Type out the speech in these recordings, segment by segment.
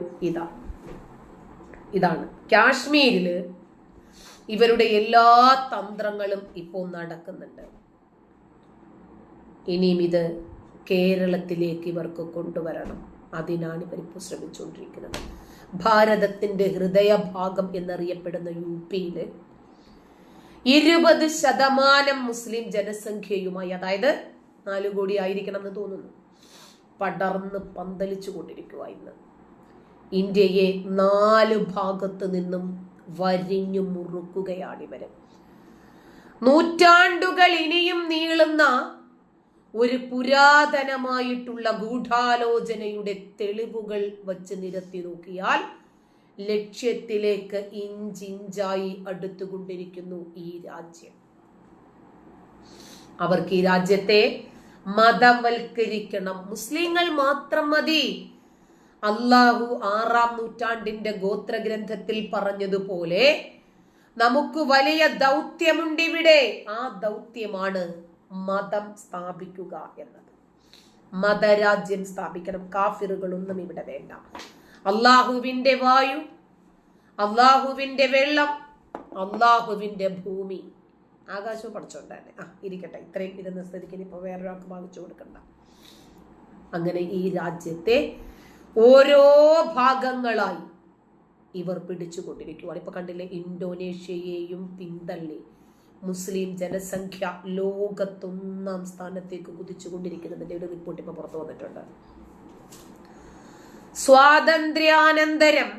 ഇതാ. ഇതാണ്. കാശ്മീരിൽ ഇവരുടെ എല്ലാ തന്ത്രങ്ങളും ഇപ്പോൾ നടക്കുന്നുണ്ട്. ഇനിയും ഇത് കേരളത്തിലേക്ക് ഇവർക്ക് കൊണ്ടുവരണം. അതിനാണ് ഇവരിപ്പോൾ ശ്രമിച്ചുകൊണ്ടിരിക്കുന്നത്. ഭാരതത്തിന്റെ ഹൃദയഭാഗം എന്നറിയപ്പെടുന്ന യു പിയിൽ ഇരുപത് ശതമാനം മുസ്ലിം ജനസംഖ്യയുമായി അതായത് നാലു കോടി ആയിരിക്കണം എന്ന് തോന്നുന്നു പടർന്ന് പന്തലിച്ചു കൊണ്ടിരിക്കുക ഇന്ന്. ഇന്ത്യയെ നാല് ഭാഗത്തു നിന്നും വരിഞ്ഞു മുറുക്കുകയാണ് ഇവർ. നൂറ്റാണ്ടുകൾ ഇനിയും നീളുന്ന ഒരു പുരാതനമായിട്ടുള്ള ഗൂഢാലോചനയുടെ തെളിവുകൾ വച്ച് നിരത്തി നോക്കിയാൽ ലക്ഷ്യത്തിലേക്ക് ഇഞ്ചിഞ്ചായി അടുത്തുകൊണ്ടിരിക്കുന്നു ഈ രാജ്യം. അവർക്ക് ഈ രാജ്യത്തെ മതവൽക്കരിക്കണം. മുസ്ലിങ്ങൾ മാത്രം മതി. അള്ളാഹു ആറാം നൂറ്റാണ്ടിന്റെ ഗോത്രഗ്രന്ഥത്തിൽ പറഞ്ഞതുപോലെ നമുക്ക് വലിയ ദൗത്യമുണ്ട് ഇവിടെ. ആ ദൗത്യമാണ് മതം സ്ഥാപിക്കുക എന്നത്. മതരാജ്യം സ്ഥാപിക്കണം. കാഫിറുകളൊന്നും ഇവിടെ വേണ്ട. അള്ളാഹുവിന്റെ വായു അള്ളാഹുവിന്റെ വെള്ളം അള്ളാഹുവിന്റെ ഭൂമി. ആകാശവും പഠിച്ചോണ്ടാണ് ആ ഇരിക്കട്ടെ. ഇത്രയും ഇരുന്ന സ്ഥിതിക്ക് ഇനിയിപ്പോ വേറൊരാൾക്ക് വാങ്ങിച്ചു കൊടുക്കണ്ട. അങ്ങനെ ഈ രാജ്യത്തെ ഓരോ ഭാഗങ്ങളായി ഇവർ പിടിച്ചുകൊണ്ടിരിക്കുകയാണ് ഇപ്പൊ കണ്ടില്ലേ? ഇന്തോനേഷ്യയെയും പിന്തള്ളി. മുസ്ലിം ജനസംഖ്യ ലോകത്തൊന്നാം സ്ഥാനത്തേക്ക് കുതിച്ചുകൊണ്ടിരിക്കുന്നതിന്റെ ഒരു റിപ്പോർട്ട് ഇപ്പൊ പുറത്തു വന്നിട്ടുണ്ട്. സ്വാതന്ത്ര്യാനന്തരം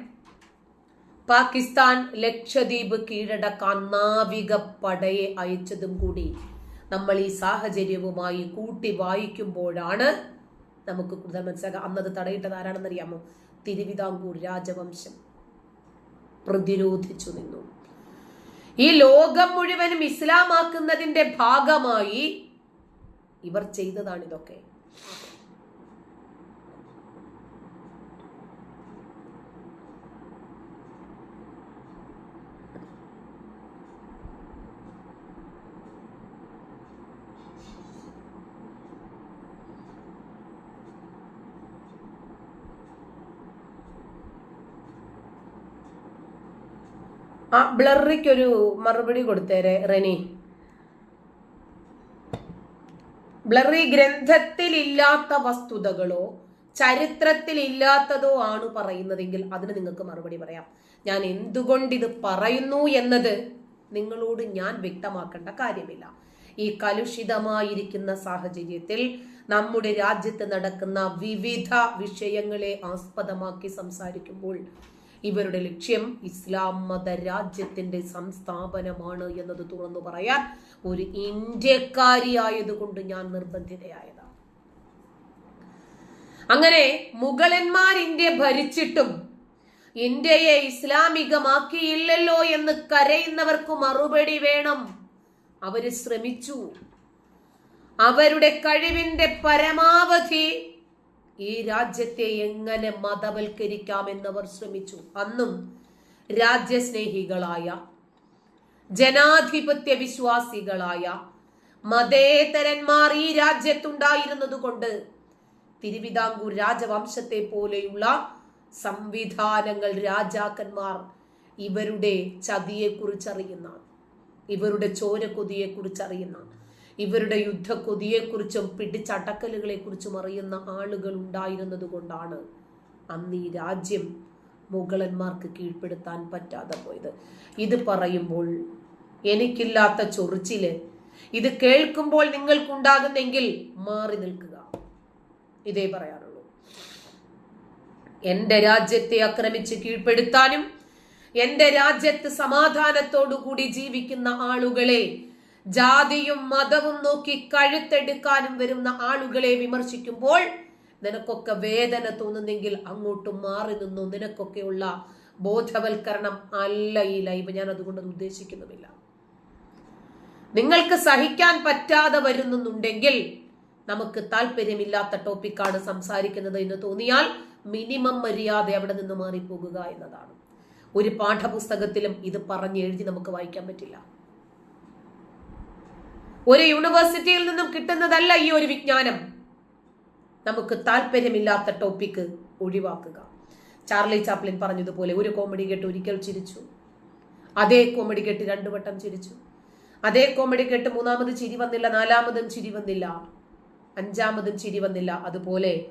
പാകിസ്ഥാൻ ലക്ഷദ്വീപ് കീഴടക്കാൻ നാവിക പടയെ അയച്ചതും കൂടി നമ്മൾ ഈ സാഹചര്യവുമായി കൂട്ടി വായിക്കുമ്പോഴാണ് നമുക്ക് കൂടുതൽ മനസ്സിലാക്കാം. അന്നത് തടയിട്ടത് ആരാണെന്നറിയാമോ? തിരുവിതാംകൂർ രാജവംശം പ്രതിരോധിച്ചു നിന്നു. ഈ ലോകം മുഴുവനും ഇസ്ലാമാക്കുന്നതിന്റെ ഭാഗമായി ഇവർ ചെയ്തതാണ് ആ ബ്ലറിക്ക് ഒരു മറുപടി കൊടുത്തേരെ റെനി. ബ്ലറി ഗ്രന്ഥത്തിൽ ഇല്ലാത്ത വസ്തുതകളോ ചരിത്രത്തിൽ ഇല്ലാത്തതോ ആണ് പറയുന്നതെങ്കിൽ അതിന് നിങ്ങൾക്ക് മറുപടി പറയാം. ഞാൻ എന്തുകൊണ്ട് ഇത് പറയുന്നു എന്നത് നിങ്ങളോട് ഞാൻ വ്യക്തമാക്കേണ്ട കാര്യമില്ല. ഈ കലുഷിതമായിരിക്കുന്ന സാഹചര്യത്തിൽ നമ്മുടെ രാജ്യത്ത് നടക്കുന്ന വിവിധ വിഷയങ്ങളെ ആസ്പദമാക്കി സംസാരിക്കുമ്പോൾ ഇവരുടെ ലക്ഷ്യം ഇസ്ലാം മത രാജ്യത്തിന്റെ സംസ്ഥാപനമാണ് എന്നത് തുറന്നു പറയാൻ ഒരു ഇന്ത്യക്കാരിയായതുകൊണ്ട് ഞാൻ നിർബന്ധിതയായതാണ് അങ്ങനെ മുഗളന്മാർ ഇന്ത്യ ഭരിച്ചിട്ടും ഇന്ത്യയെ ഇസ്ലാമികമാക്കിയില്ലല്ലോ എന്ന് കരയുന്നവർക്ക് മറുപടി വേണം. അവർ ശ്രമിച്ചു. അവരുടെ കഴിവിന്റെ പരമാവധി ഈ രാജ്യത്തെ എങ്ങനെ മതവൽക്കരിക്കാമെന്നവർ ശ്രമിച്ചു. അന്നും രാജ്യസ്നേഹികളായ ജനാധിപത്യ വിശ്വാസികളായ മതേതരന്മാർ ഈ രാജ്യത്തുണ്ടായിരുന്നത് കൊണ്ട് തിരുവിതാംകൂർ രാജവംശത്തെ പോലെയുള്ള സംവിധാനങ്ങൾ രാജാക്കന്മാർ ഇവരുടെ ചതിയെക്കുറിച്ചറിയുന്ന ഇവരുടെ ചോരക്കൊതിയെക്കുറിച്ച് അറിയുന്ന ഇവരുടെ യുദ്ധക്കൊതിയെക്കുറിച്ചും പിടിച്ചടക്കലുകളെ കുറിച്ചും അറിയുന്ന ആളുകൾ ഉണ്ടായിരുന്നത് കൊണ്ടാണ് അന്ന് ഈ രാജ്യം മുഗളന്മാർക്ക് കീഴ്പ്പെടുത്താൻ പറ്റാതെ പോയത്. ഇത് പറയുമ്പോൾ എനിക്കില്ലാത്ത ചൊറിച്ചിൽ ഇത് കേൾക്കുമ്പോൾ നിങ്ങൾക്കുണ്ടാകുന്നെങ്കിൽ മാറി നിൽക്കുക. ഇതേ പറയാറുള്ളൂ എന്റെ രാജ്യത്തെ ആക്രമിച്ച് കീഴ്പ്പെടുത്താനും എന്റെ രാജ്യത്ത് സമാധാനത്തോടു കൂടി ജീവിക്കുന്ന ആളുകളെ ജാതിയും മതവും നോക്കി കഴുത്തെടുക്കാനും വരുന്ന ആളുകളെ വിമർശിക്കുമ്പോൾ നിനക്കൊക്കെ വേദന തോന്നുന്നെങ്കിൽ അങ്ങോട്ട് മാറി നിന്നു? നിനക്കൊക്കെയുള്ള ബോധവൽക്കരണം അല്ല ഈ ലൈവ്. ഞാൻ അതുകൊണ്ട് അത് ഉദ്ദേശിക്കുന്നുമില്ല. നിങ്ങൾക്ക് സഹിക്കാൻ പറ്റാതെ വരുന്നുണ്ടെങ്കിൽ നമുക്ക് താല്പര്യമില്ലാത്ത ടോപ്പിക്കാണ് സംസാരിക്കുന്നത് എന്ന് തോന്നിയാൽ മിനിമം മര്യാദ അവിടെ നിന്ന് മാറിപ്പോകുക എന്നതാണ്. ഒരു പാഠപുസ്തകത്തിലും ഇത് പറഞ്ഞ് എഴുതി നമുക്ക് വായിക്കാൻ പറ്റില്ല. ഒരു യൂണിവേഴ്സിറ്റിയിൽ നിന്നും കിട്ടുന്നതല്ല ഈ ഒരു വിജ്ഞാനം. നമുക്ക് താല്പര്യമില്ലാത്ത ടോപ്പിക്ക് ഒഴിവാക്കുക. ചാർലി ചാപ്ലിൻ പറഞ്ഞതുപോലെ ഒരു കോമഡി കേട്ട് ഒരിക്കൽ ചിരിച്ചു. അതേ കോമഡി കേട്ട് രണ്ടു വട്ടം ചിരിച്ചു. അതേ കോമഡി കേട്ട് മൂന്നാമത് ചിരി വന്നില്ല നാലാമതും ചിരി വന്നില്ല അഞ്ചാമതും ചിരി വന്നില്ല. അതുപോലെ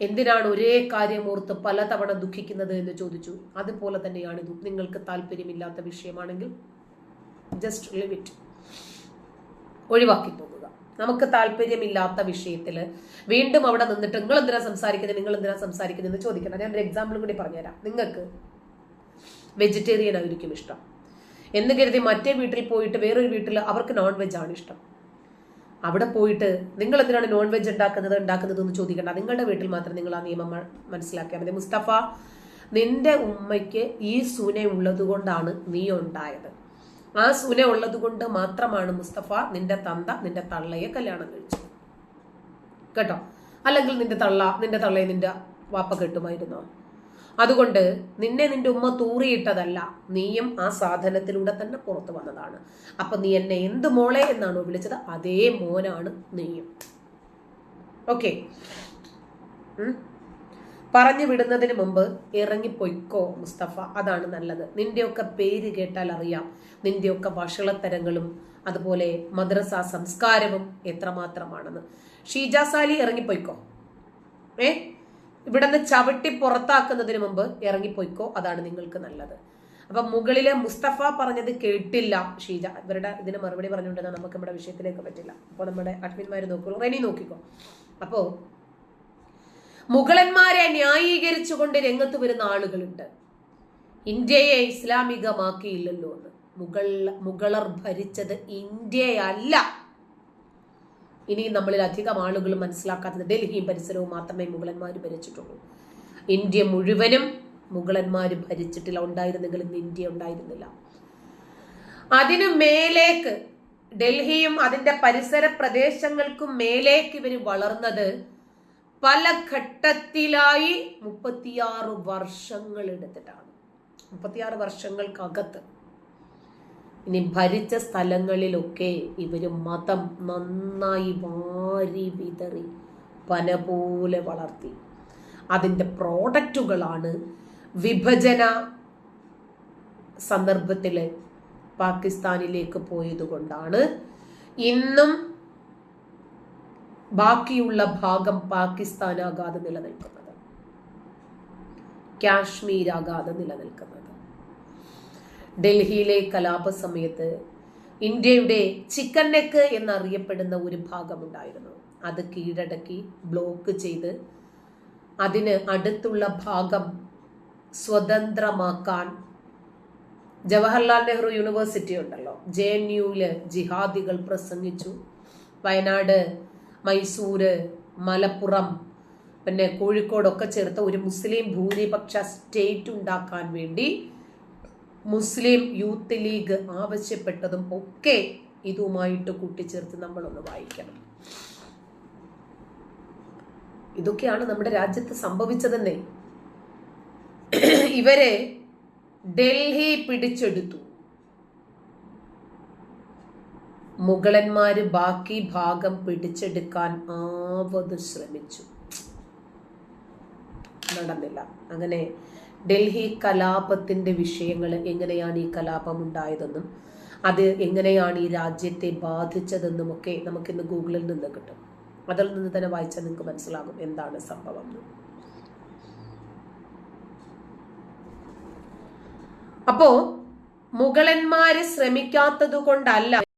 എന്തിനാണ് ഒരേ കാര്യം ഓർത്ത് പലതവണ ദുഃഖിക്കുന്നത് എന്ന് ചോദിച്ചു. അതുപോലെ തന്നെയാണ് ഇത് നിങ്ങൾക്ക് താല്പര്യമില്ലാത്ത വിഷയമാണെങ്കിൽ ജസ്റ്റ് ലിവ് ഇറ്റ് ഒഴിവാക്കി പോകുക. നമുക്ക് താല്പര്യമില്ലാത്ത വിഷയത്തിൽ വീണ്ടും അവിടെ നിന്നിട്ട് നിങ്ങൾ എന്തിനാ സംസാരിക്കുന്നത് നിങ്ങൾ എന്തിനാ സംസാരിക്കുന്നത് എന്ന് ചോദിക്കണം ഞാൻ ഒരു എക്സാമ്പിൾ കൂടി പറഞ്ഞുതരാം. നിങ്ങൾക്ക് വെജിറ്റേറിയൻ ആയിരിക്കും ഇഷ്ടം. എന്ന് കരുതി മറ്റേ വീട്ടിൽ പോയിട്ട് വേറൊരു വീട്ടിൽ അവർക്ക് നോൺ വെജ് ആണ് ഇഷ്ടം. അവിടെ പോയിട്ട് നിങ്ങൾ എന്തിനാണ് നോൺ വെജ് ഉണ്ടാക്കുന്നത് ഉണ്ടാക്കുന്നത് എന്ന് ചോദിക്കേണ്ട. നിങ്ങളുടെ വീട്ടിൽ മാത്രം നിങ്ങൾ ആ നിയമം മനസ്സിലാക്കിയാൽ മതി. മുസ്തഫ നിന്റെ ഉമ്മയ്ക്ക് ഈ സുന ഉള്ളത് കൊണ്ടാണ് നീ ഉണ്ടായത്. ആ സുന ഉള്ളത് കൊണ്ട് മാത്രമാണ് മുസ്തഫ നിന്റെ തന്ത നിന്റെ തള്ളയെ കല്യാണം കഴിച്ചത്. കേട്ടോ? അല്ലെങ്കിൽ നിന്റെ തള്ള നിന്റെ തള്ളയെ നിന്റെ വാപ്പ കെട്ടുമായിരുന്നോ? അതുകൊണ്ട് നിന്നെ നിന്റെ ഉമ്മ തൂറിയിട്ടതല്ല നീയും ആ സാധനത്തിലൂടെ തന്നെ പുറത്തു വന്നതാണ്. അപ്പൊ നീ എന്നെ എന്ത് മോളെ എന്നാണോ വിളിച്ചത്? അതേ മോനാണ് നീയും. ഓക്കെ. പറഞ്ഞു വിടുന്നതിന് മുമ്പ് ഇറങ്ങിപ്പോയിക്കോ മുസ്തഫ. അതാണ് നല്ലത്. നിന്റെയൊക്കെ പേര് കേട്ടാൽ അറിയാം. നിന്റെയൊക്കെ വഷളത്തരങ്ങളും അതുപോലെ മദ്രസ സംസ്കാരവും എത്രമാത്രമാണെന്ന്. ഷീജ സാലി ഇറങ്ങിപ്പോയിക്കോ? ഏ? ഇവിടുന്ന് ചവിട്ടി പുറത്താക്കുന്നതിന് മുമ്പ് ഇറങ്ങിപ്പോയിക്കോ? അതാണ് നിങ്ങൾക്ക് നല്ലത്. അപ്പൊ മുകളിലെ മുസ്തഫ പറഞ്ഞത് കേട്ടില്ല ഷീജ. ഇവരുടെ ഇതിന് മറുപടി പറഞ്ഞുകൊണ്ടെന്നാൽ നമുക്ക് നമ്മുടെ വിഷയത്തിലേക്ക് പറ്റില്ല. അപ്പോൾ നമ്മുടെ അഡ്മിന്മാർ നോക്കുള്ളൂ റെനി നോക്കിക്കോ. അപ്പോ മുഗളന്മാരെ ന്യായീകരിച്ചുകൊണ്ട് രംഗത്ത് വരുന്ന ആളുകളുണ്ട്. ഇന്ത്യയെ ഇസ്ലാമികമാക്കിയില്ലല്ലോ എന്ന്. മുഗൾ മുഗളർ ഭരിച്ചത് ഇന്ത്യയല്ല. ഇനി നമ്മളിൽ അധികം ആളുകൾ മനസ്സിലാക്കാത്തത് ഡൽഹിയും പരിസരവും മാത്രമേ മുഗളന്മാർ ഭരിച്ചിട്ടുള്ളൂ. ഇന്ത്യ മുഴുവനും മുഗളന്മാർ ഭരിച്ചിട്ടില്ല. ഉണ്ടായിരുന്നെങ്കിൽ ഇന്ന് ഇന്ത്യ ഉണ്ടായിരുന്നില്ല. അതിനു മേലേക്ക് ഡൽഹിയും അതിന്റെ പരിസര പ്രദേശങ്ങൾക്കും മേലേക്ക് ഇവർ വളർന്നത് പല ഘട്ടത്തിലായി മുപ്പത്തിയാറ് വർഷങ്ങൾ എടുത്തിട്ടാണ്. മുപ്പത്തിയാറ് വർഷങ്ങൾക്കകത്ത് ഇനി ഭരിച്ച സ്ഥലങ്ങളിലൊക്കെ ഇവർ മതം നന്നായി വാരി വിതറി പന പോലെ വളർത്തി. അതിന്റെ പ്രോഡക്റ്റുകളാണ് വിഭജന സന്ദർഭത്തിൽ പാകിസ്ഥാനിലേക്ക് പോയതുകൊണ്ടാണ്. ഇന്നും ബാക്കിയുള്ള ഭാഗം പാകിസ്ഥാനാകാതെ നിലനിൽക്കുന്നത്. കാശ്മീരാകാതെ നിലനിൽക്കുന്നത്. ഡൽഹിയിലെ കലാപ സമയത്ത് ഇന്ത്യയുടെ ചിക്കൻ നെക്ക് എന്നറിയപ്പെടുന്ന ഒരു ഭാഗമുണ്ടായിരുന്നു. അത് കീഴടക്കി ബ്ലോക്ക് ചെയ്ത് അതിന് അടുത്തുള്ള ഭാഗം സ്വതന്ത്രമാക്കാൻ ജവഹർലാൽ നെഹ്റു യൂണിവേഴ്സിറ്റി ഉണ്ടല്ലോ. ജെ എൻ യുവിൽ ജിഹാദികൾ പ്രസംഗിച്ചു. വയനാട് മൈസൂര് മലപ്പുറം പിന്നെ കോഴിക്കോടൊക്കെ ചേർത്ത ഒരു മുസ്ലിം ഭൂരിപക്ഷ സ്റ്റേറ്റ് ഉണ്ടാക്കാൻ വേണ്ടി മുസ്ലിം യൂത്ത് ലീഗ് ആവശ്യപ്പെട്ടതും ഒക്കെ ഇതുമായിട്ട് കൂട്ടിച്ചേർത്ത് നമ്മളൊന്ന് വായിക്കണം. ഇതൊക്കെയാണ് നമ്മുടെ രാജ്യത്ത് സംഭവിച്ചതെന്നേ. ഇവരെ ഡൽഹി പിടിച്ചെടുത്തു. മുഗളന്മാര് ബാക്കി ഭാഗം പിടിച്ചെടുക്കാൻ ആവത് ശ്രമിച്ചു. നടന്നില്ല. അങ്ങനെ ഡൽഹി കലാപത്തിന്റെ വിഷയങ്ങൾ എങ്ങനെയാണ് ഈ കലാപം ഉണ്ടായതെന്നും അത് എങ്ങനെയാണ് ഈ രാജ്യത്തെ ബാധിച്ചതെന്നും ഒക്കെ നമുക്കിന്ന് ഗൂഗിളിൽ നിന്ന് കിട്ടും. അതിൽ നിന്ന് തന്നെ വായിച്ചാൽ നിങ്ങൾക്ക് മനസ്സിലാകും എന്താണ് സംഭവം. അപ്പോ മുഗളന്മാര് ശ്രമിക്കാത്തത് കൊണ്ടല്ല